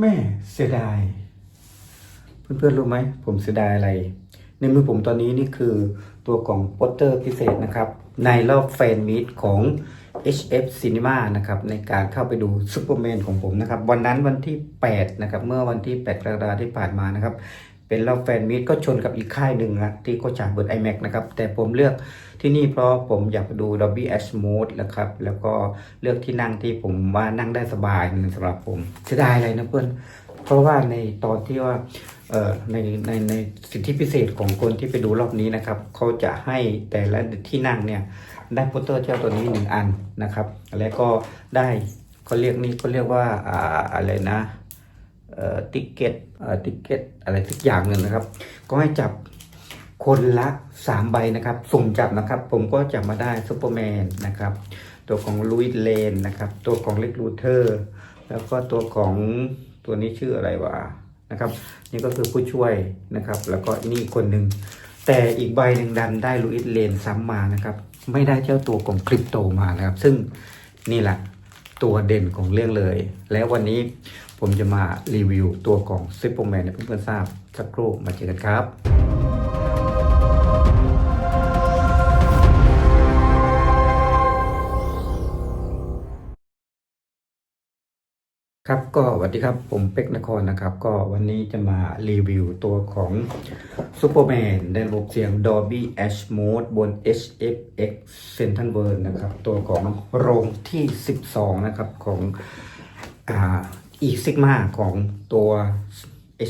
แม่เสียดาย เพื่อนๆรู้ไหมผมเสียดายอะไร ในมือผมตอนนี้นี่คือตัวกล่องโปสเตอร์พิเศษนะครับ ในรอบแฟนมีตของ HF Cinema นะครับ ในการเข้าไปดูซูเปอร์แมนของผมนะครับ วันนั้นวันที่ 8 นะครับ เมื่อวันที่ 8 กรกฎาคมที่ผ่านมานะครับ เป็นรอบแฟนมีตก็ชนกับอีกค่ายหนึ่งนะที่ก็ฉายบน iMac นะครับ แต่ผมเลือกที่นี่เพราะผมอยากไปดู Dolby Atmos นะครับ แล้วก็เลือกที่นั่งที่ผมว่านั่งได้สบายนึงสำหรับผมเสียดายอะไรนะเพื่อนเพราะว่าในตอนที่ว่าในในในสิทธิพิเศษของคนที่ไปดูรอบนี้นะครับเขาจะให้แต่ละที่นั่งเนี่ยได้โปสเตอร์เจ้าตัวนี้หนึ่งอันนะครับ แล้วก็ได้เขาเรียกนี่เขาเรียกว่าอ่าอะไรนะ ติเกตเอ่อติเกตอะไรสักอย่างหนึ่งนะครับ ก็ให้จับคนละสามใบนะครับ สุ่มจับนะครับ ผมก็จับมาได้ซูเปอร์แมนนะครับ ตัวของลุยเลนนะครับ ตัวของเล็กลูเทอร์ แล้วก็ตัวของตัวนี้ชื่ออะไรวะนะครับ นี่ก็คือผู้ช่วยนะครับ แล้วก็นี่คนหนึ่งแต่อีกใบหนึ่งดันได้ลุยเลนซ้ำมานะครับ ไม่ได้เจ้าตัวของคริปโตมานะครับ ซึ่งนี่แหละ ตัวเด่นของเรื่องเลย แล้ววันนี้ผมจะมารีวิวตัวของซิปโปแมนให้เพื่อนๆทราบสักครู่มาเจอกันครับ ครับก็สวัสดีครับผมเป็กนครนะครับ ก็วันนี้จะมารีวิวตัวของ Superman ในระบบเสียง Dolby Atmos บน HFX Central World นะครับ ตัวของโรงที่ 12 นะครับ ของอ่าอีซิกมาของตัว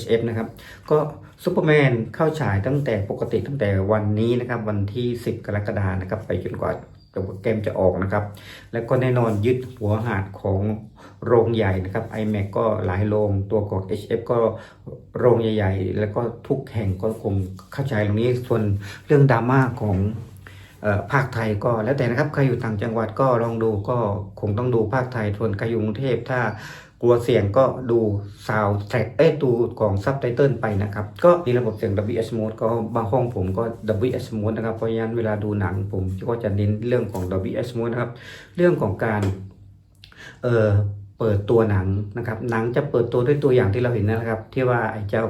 HF นะครับ ก็ซูเปอร์แมนเข้าฉายตั้งแต่ปกติตั้งแต่วันนี้นะครับ วันที่ 10 กรกฎานะครับ ไปจนกว่า เกมจะออกนะครับ แล้วก็แน่นอนยึดหัวหาดของโรงใหญ่นะครับ iMac ก็หลายโรงตัวของ HF ก็โรงใหญ่ ๆ แล้วก็ทุกแห่งก็คงเข้าใจตรงนี้ส่วนเรื่องดราม่าของออภาคไทยก็แล้วแต่นะครับ ใครอยู่ต่างจังหวัดก็ลองดูก็คงต้องดูภาคไทยส่วนใครอยู่กรุงเทพถ้า กลัวเสียงก็ดูซาวแท็กเอ้ดูของซับไตเติลไปนะครับ ก็มีระบบเสียง WS mode ก็บางห้องผมก็ WS mode นะครับ เพราะฉะนั้นเวลาดูหนังผมก็จะเน้นเรื่องของ WS mode นะครับ เรื่องของการเอ่อ เปิดตัวหนังนะครับ หนังจะเปิดตัวด้วยตัวอย่างที่เราเห็นนะครับ ที่ว่าไอ้เจ้า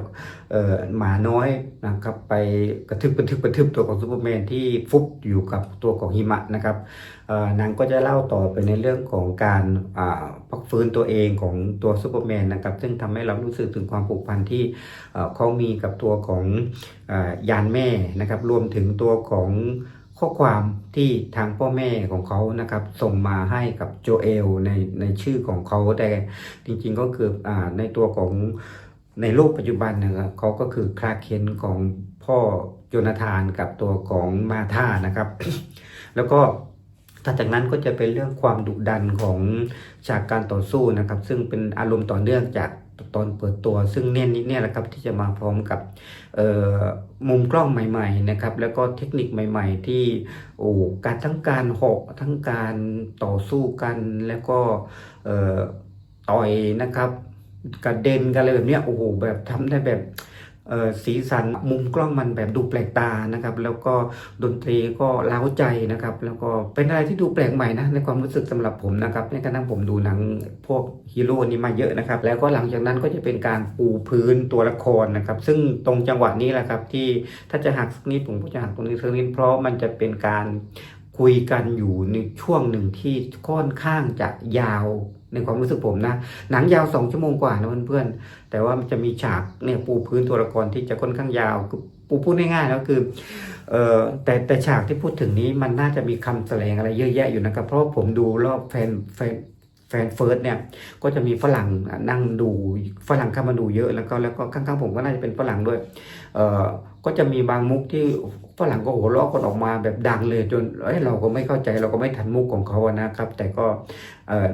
เอ่อหมาน้อยนะครับไปกระทึบกระทึบกระทึบตัวของซูเปอร์แมนที่ฟุบอยู่กับตัวของหิมะนะครับเอ่อหนังก็จะเล่าต่อไปในเรื่องของการอ่าพักฟื้นตัวเองของตัวซูเปอร์แมนนะครับซึ่งทำให้เรารู้สึกถึงความผูกพันที่เอ่อเขามีกับตัวของเอ่อยานแม่นะครับรวมถึงตัวของ ข้อความที่ทางพ่อแม่ของเขานะครับ ส่งมาให้กับโจเอลในในชื่อของเขาแต่จริงๆก็คืออ่าในตัวของในโลกปัจจุบันนะครับเขาก็คือคลาร์กเคนของพ่อโจนาธานกับตัวของมาธานะครับ แล้วก็ถัดจากนั้นก็จะเป็นเรื่องความดุดันของฉากการต่อสู้นะครับ ซึ่งเป็นอารมณ์ต่อเนื่องจาก ตอนเปิดตัว ซึ่งเนี่ยนี่เนี่ยแหละครับที่จะมาพร้อมกับมุมกล้องใหม่ๆนะครับแล้วก็เทคนิคใหม่ ๆ ที่โอ้การทั้งการหอกทั้งการต่อสู้กันแล้วก็ต่อยนะครับกระเด็นกันอะไรแบบเนี้ยโอ้โหแบบทำได้แบบ สีสันมุมกล้องมันแบบดูแปลกตานะครับ แล้วก็ดนตรีก็เล้าใจนะครับ แล้วก็เป็นอะไรที่ดูแปลกใหม่นะในความรู้สึกสำหรับผมนะครับในกระทั่งผมดูหนังพวกฮีโร่นี่มาเยอะนะครับ แล้วก็หลังจากนั้นก็จะเป็นการปูพื้นตัวละครนะครับ ซึ่งตรงจังหวะนี้แหละครับ ที่ถ้าจะหักสักนิดผมก็จะหักตรงนี้สักนิดเพราะมันจะเป็นการคุยกันอยู่ในช่วงหนึ่งที่ค่อนข้างจะยาว ในความรู้สึกผมนะ หนังยาวสองชั่วโมงกว่านะเพื่อนๆ แต่ว่ามันจะมีฉากเนี่ยปูพื้นตัวละครที่จะค่อนข้างยาวปูพูดง่ายๆแล้วคือเออแต่แต่ฉากที่พูดถึงนี้มันน่าจะมีคำแสดงอะไรเยอะแยะอยู่นะครับ เพราะผมดูรอบแฟนแฟนแฟนเฟิร์สเนี่ยก็จะมีฝรั่งนั่งดูฝรั่งเข้ามาดูเยอะแล้วก็แล้วก็ข้างๆผมก็น่าจะเป็นฝรั่งด้วย เออ ก็จะมีบางมุกที่ฝรั่งก็หัวเราะกันออกมาแบบดังเลยจนเอ้ยเราก็ไม่เข้าใจเราก็ไม่ทันมุกของเขาอะนะครับ แต่ก็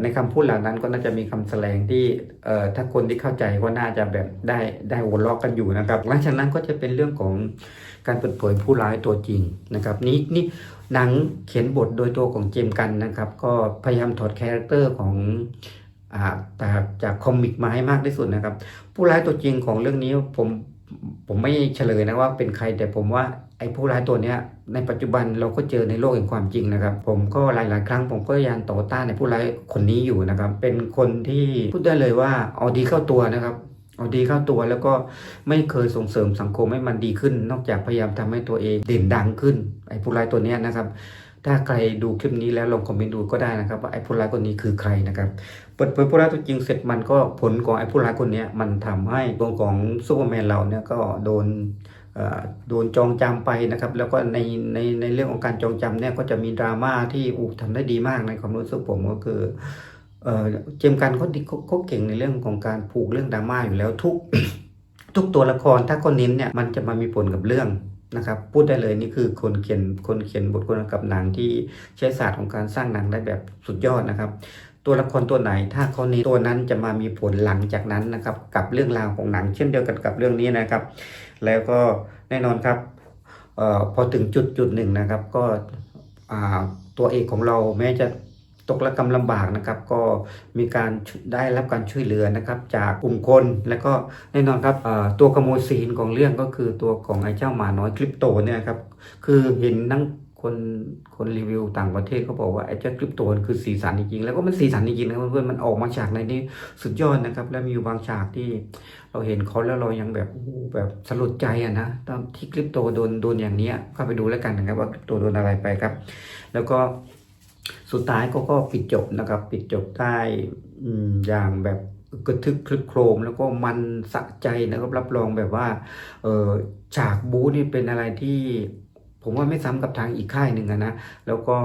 ในคำพูดเหล่านั้นก็น่าจะมีคำแสดงที่ถ้าคนที่เข้าใจก็น่าจะแบบได้ได้หัวเราะกันอยู่นะครับหลังจากนั้นก็จะเป็นเรื่องของการเปิดเผยผู้ร้ายตัวจริงนะครับ นี่นี่หนังเขียนบทโดยตัวของเจมส์กันนะครับ ก็พยายามถอดคาแรคเตอร์ของอ่าจากจากคอมิกมาให้มากที่สุดนะครับ ผู้ร้ายตัวจริงของเรื่องนี้ผม ผมไม่เฉลยนะว่าเป็นใครแต่ผมว่าไอ้ผู้ร้ายตัวเนี้ยในปัจจุบันเราก็เจอในโลกแห่งความจริงนะครับ ผมก็หลาย ๆ ครั้งผมก็ยังต่อต้านในผู้ร้ายคนนี้อยู่นะครับ เป็นคนที่พูดได้เลยว่าเอาดีเข้าตัวนะครับเอาดีเข้าตัวแล้วก็ไม่เคยส่งเสริมสังคมให้มันดีขึ้น นอกจากพยายามทำให้ตัวเองเด่นดังขึ้น ไอ้ผู้ร้ายตัวเนี้ยนะครับ ถ้าใครดูคลิปนี้แล้วลองคอมเมนต์ดูก็ได้นะครับ ว่าไอ้ผู้ร้ายคนนี้คือใครนะครับ เปิดเผยผู้ร้ายตัวจริงเสร็จมันก็ผลของไอ้ผู้ร้ายคนนี้มันทำให้ตัวของซูเปอร์แมนเราเนี่ยก็โดนอ่อโดนจองจำไปนะครับ แล้วก็ในในในเรื่องของการจองจำเนี่ยก็จะมีดราม่าที่อูทำได้ดีมากในความรู้สึกผมก็คือเออเจมกันเขาดีเขาเขาเก่งในเรื่องของการผูกเรื่องดราม่าอยู่แล้วทุกทุกตัวละครถ้าเขาเน้นเนี่ยมันจะมามีผลกับเรื่อง นะครับพูดได้เลยนี่คือคนเขียนคนเขียนบทคนกำกับหนังที่ใช้ศาสตร์ของการสร้างหนังได้แบบสุดยอดนะครับ ตัวละครตัวไหนถ้าเขาเน้ตัวนั้นจะมามีผลหลังจากนั้นนะครับกับเรื่องราวของหนัง เช่นเดียวกันกับเรื่องนี้นะครับ แล้วก็แน่นอนครับออพอถึงจุดจุดหนึ่งนะครับ ก็ตัวเอกของเราแม้จะ ตกระกำลำบากนะครับ ก็มีการได้รับการช่วยเหลือนะครับ จากกลุ่มคน แล้วก็แน่นอนครับตัวขโมยซีนของเรื่องก็คือตัวของไอ้เจ้าหมาน้อยคริปโตเนี่ยครับคือเห็นนั่งคนคนรีวิวต่างประเทศเขาบอกว่าไอ้เจ้าคริปโตนคือสีสันจริงๆแล้วก็มันสีสันจริงๆนะเพื่อนๆมันออกมาฉากในนี้สุดยอดนะครับ แล้วมีอยู่บางฉากที่เราเห็นเขาแล้วเรายังแบบแบบสลดใจอะนะตอนที่คริปโตโดนโดนอย่างเนี้ยเข้าไปดูแล้วกันนะครับว่าคริปโตโดนอะไรไปครับ แล้วก็ สุดท้ายก็ก็ปิดจบนะครับ ปิดจบได้อย่างแบบกระทึกคลึกโครมแล้วก็มันสะใจนะครับรับรองแบบว่าเออฉากบู๊นี่เป็นอะไรที่ ผมว่าไม่ซ้ำกับทางอีกค่ายหนึ่งนะแล้วก็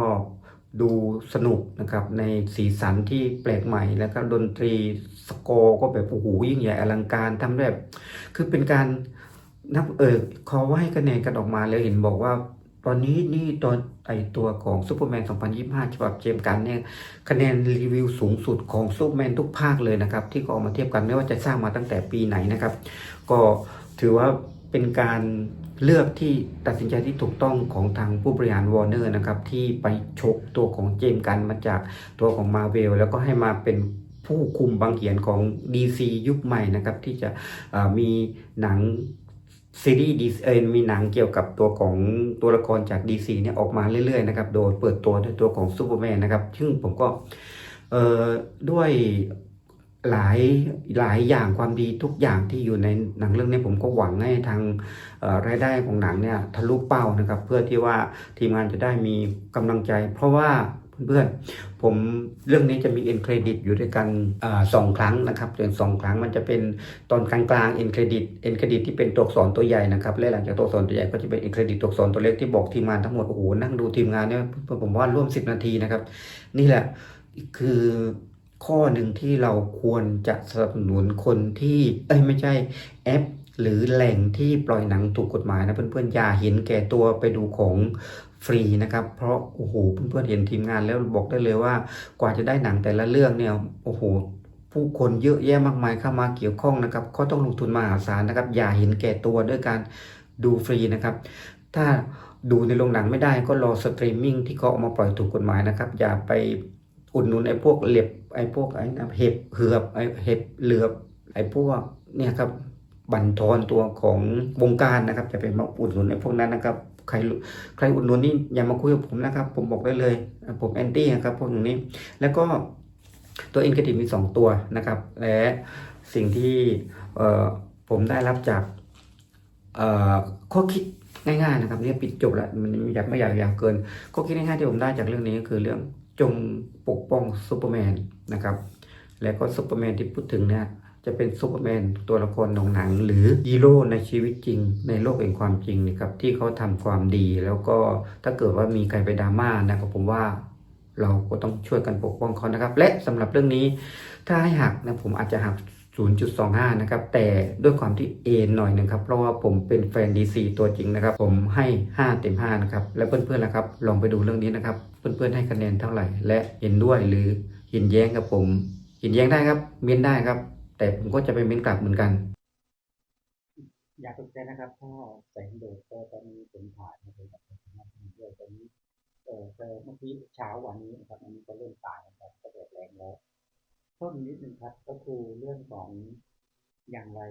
ดูสนุกนะครับในสีสันที่แปลกใหม่แล้วก็ดนตรีสกอร์ก็แบบโอ้โหยิ่งใหญ่อลังการทำแบบ คือเป็นการนับเออเขาว่าให้คะแนนกันออกมาแล้วเห็นบอกว่า ตอนนี้นี่ตอนไอตัวของซูเปอร์แมน 2025 ฉบับเจมส์กันเนี่ยคะแนนรีวิวสูงสุดของซูเปอร์แมนทุกภาคเลยนะครับ ที่เขาเอามาเทียบกันไม่ว่าจะสร้างมาตั้งแต่ปีไหนนะครับ ก็ถือว่าเป็นการเลือกที่ตัดสินใจที่ถูกต้องของทางผู้บริหารวอร์เนอร์นะครับ ที่ไปชกตัวของเจมส์กันมาจากตัวของมาเวลแล้วก็ให้มาเป็นผู้คุมบางเขียนของ DC ยุคใหม่นะครับ ที่จะมีหนัง ซีรีส์ดีเออมีหนังเกี่ยวกับตัวของตัวละครจาก DC เนี่ยออกมาเรื่อยๆนะครับ โดยเปิดตัวด้วยตัวของซูเปอร์แมนนะครับ ซึ่งผมก็เอ่อด้วยหลายหลายอย่างความดีทุกอย่างที่อยู่ในหนังเรื่องนี้ผมก็หวังให้ทางรายได้ของหนังเนี่ยทะลุเป้านะครับ เพื่อที่ว่าทีมงานจะได้มีกำลังใจ เพราะว่า เพื่อนๆ ผมเรื่องนี้จะมีเอ็นเครดิตอยู่ด้วยกันอสองครั้งนะครับเดือนสองครั้งมันจะเป็นตอนกลางๆเอ็นเครดิตเอ็นเครดิตที่เป็นตัวอักษรตัวใหญ่นะครับ และหลังจากตัวอักษรตัวใหญ่ก็จะเป็นเอ็นเครดิตตัวอักษรตัวเล็กที่บอกทีมงานทั้งหมด โอ้โห นั่งดูทีมงานเนี่ยผมว่าร่วม 10 นาทีนะครับ นี่แหละคือข้อหนึ่งที่เราควรจะสนับสนุนคนที่เอ้ยไม่ใช่แอป หรือแหล่งที่ปล่อยหนังถูกกฎหมายนะเพื่อนๆอย่าเห็นแก่ตัวไปดูของฟรีนะครับ เพราะโอ้โหเพื่อนๆเห็นทีมงานแล้วบอกได้เลยว่ากว่าจะได้หนังแต่ละเรื่องเนี่ยโอ้โหผู้คนเยอะแยะมากมายเข้ามาเกี่ยวข้องนะครับ ก็ต้องลงทุนมหาศาลนะครับ อย่าเห็นแก่ตัวด้วยการดูฟรีนะครับ ถ้าดูในโรงหนังไม่ได้ก็รอสตรีมมิ่งที่เขาเอามาปล่อยถูกกฎหมายนะครับ อย่าไปอุดหนุนไอ้พวกเหล็บไอ้พวกไอ้นะเห็บเหือบไอ้เห็บเหลือบไอ้พวกเนี่ยครับ บั่นทอนตัวของวงการนะครับ จะเป็นมาอุดหนุนไอ้พวกนั้นนะครับ ใครใครอุดหนุนนี่อย่ามาคุยกับผมนะครับ ผมบอกได้เลย ผมแอนตี้นะครับพวกนี้ แล้วก็ตัวอินกระดิมี2 ตัวนะครับ และสิ่งที่ผมได้รับจากข้อคิดง่ายๆนะครับเนี่ยปิดจบแล้วมันอยากไม่อยากยาวเกิน ข้อคิดง่ายๆที่ผมได้จากเรื่องนี้ก็คือเรื่องจงปกป้องซูเปอร์แมนนะครับ แล้วก็ซูเปอร์แมนที่พูดถึงเนี่ย จะเป็นซูเปอร์แมนตัวละครของหนัง หรือฮีโร่ในชีวิตจริง ในโลกแห่งความจริงนะครับที่เขาทำความดี แล้วก็ถ้าเกิดว่ามีใครไปดราม่านะครับผมว่าเราก็ต้องช่วยกันปกป้องเขานะครับ และสำหรับเรื่องนี้ถ้าให้หักนะผมอาจจะหัก 0.25 นะครับ แต่ด้วยความที่เอนหน่อยหนึงครับ เพราะว่าผมเป็นแฟน DC ตัวจริงนะครับ ผมให้ 5 เต็ม 5 นะครับ และเพื่อนๆล่ะครับ ลองไปดูเรื่องนี้นะครับ เพื่อนๆให้คะแนนเท่าไหร่ และเห็นด้วยหรือเห็นแย้งกับผม เห็นแย้งได้ครับ เม้นได้ครับ แต่ผมก็จะไปเม้นกลับเหมือนกัน อยากตกใจนะครับถ้าแสงโดดก็ตอนนี้ผมถ่ายนะครับกับผมทำด้วยตอนนี้เออแต่เมื่อกี้เช้าวันนี้นะครับอันนี้ก็เริ่มตายนะครับก็แดดแรงแล้วเพิ่มนิดนึงครับก็คือเรื่องของอย่างไร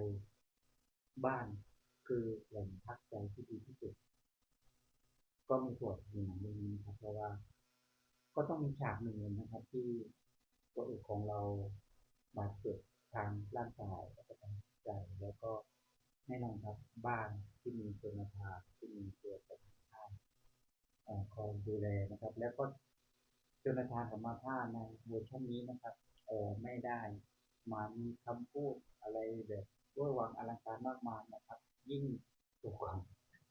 บ้านคือแหล่งพักใจที่ดีที่สุด ก็มีส่วนหนึ่งเรื่องนี้ครับเพราะว่า ก็ต้องมีฉากหนึ่งนะครับ ที่ตัวเอกของเราบาดเจ็บ ทางร่างกายแล้วก็ทางจิตใจแล้วก็แน่นอนครับบ้านที่มีโจนาธานที่มีตัวประธานเอ่อคอยดูแลนะครับ แล้วก็จนาธานกับมาธาในเวอร์ชันนี้นะครับเออไม่ได้มามีคำพูดอะไรแบบเวอร์วังอลังการมากมายนะครับ ยิ่งตัวของ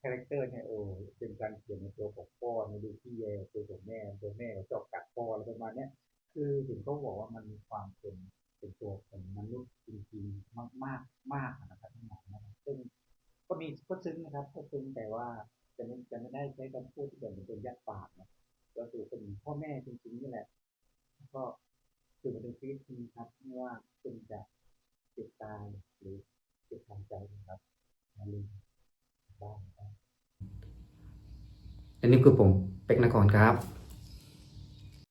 คาแรคเตอร์เนี่ยโอ้เป็นการเขียนในตัวของพ่อในดูที่แย่ตัวของแม่ตัวแม่จอบกัดพ่ออะไรประมาณเนี้ยคือถึงเขาบอกว่ามันมีความเป็น เป็นตัวของมนุษย์จริงๆ มากมากๆมากนะครับทั้งหมดนะครับซึ่งก็มีก็ซึ้งนะครับก็ซึ้งแต่ว่าจะไม่จะไม่ได้ใช้คำพูดที่แบบเป็นยัดปากนะก็คือเป็นพ่อแม่จริงๆนี่แหละแล้วก็คือมันเป็นชีวิตจริงครับไม่ว่าคุณจะเจ็บตายหรือเจ็บทางใจนะครับอย่าลืมบ้านครับอันนี้คือผมเป็กนครครับ